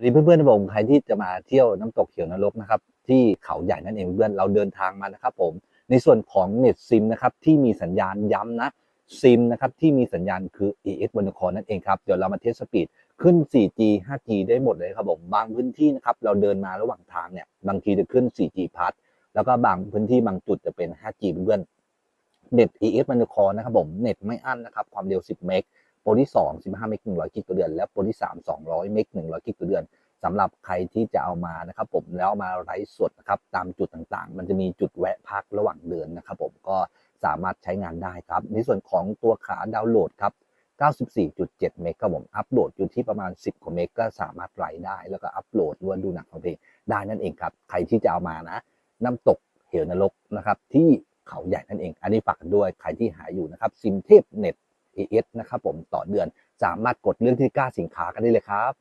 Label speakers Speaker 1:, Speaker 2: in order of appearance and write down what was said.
Speaker 1: วัสดีเพื่อนๆนะผมใครที่จะมาเที่ยวน้ำตกเขียวนรกนะครับที่เขาใหญ่นั่นเองเพื่อนเราเดินทางมานะครับผมในส่วนของเน็ตซิมนะครับที่มีสัญญาณย้ำนะซิมนะครับที่มีสัญญาณคือ AS บนคอนั่นเองครับเดี๋ยวเรามาเทสสปีดขึ้น 4G 5G ได้หมดเลยครับผมบางพื้นที่นะครับเราเดินมาระหว่างทางเนี่ยบางทีจะขึ้น 4G พัดแล้วก็บางพื้นที่บางจุดจะเป็น 5G เพื่อนเน็ต AS บนคอนะครับผมเน็ตไม่อั้นนะครับความเร็ว 10 เมก โปรที่ 2 15 เมก100 กิกต่อเดือน และโปรที่ 3 200 เมก100 กิกต่อเดือนสำหรับใครที่จะเอามานะครับผมแล้วมาไลฟ์สดนะครับตามจุดต่างๆ มันจะมีจุดแวะพักระหว่างเดือนนะครับผมก็สามารถใช้งานได้ครับ ในส่วนของตัวขาดาวน์โหลดครับ 94.7 เมกครับผม อัปโหลดอยู่ที่ประมาณ 10กว่าเมกก็สามารถไลฟ์ได้ แล้วก็อัปโหลดหรือว่าดูหนังฟังเพลงได้นั่นเองครับ ใครที่จะเอามานะ น้ำตกเหวนรกนะครับที่เขาใหญ่นั่นเอง อันนี้ฝากกันด้วยใครที่หาอยู่นะครับซิมเทพเน็ต AS นะครับผมต่อเดือน สามารถกดเรื่องที่กล้าสินค้ากันได้เลยครับ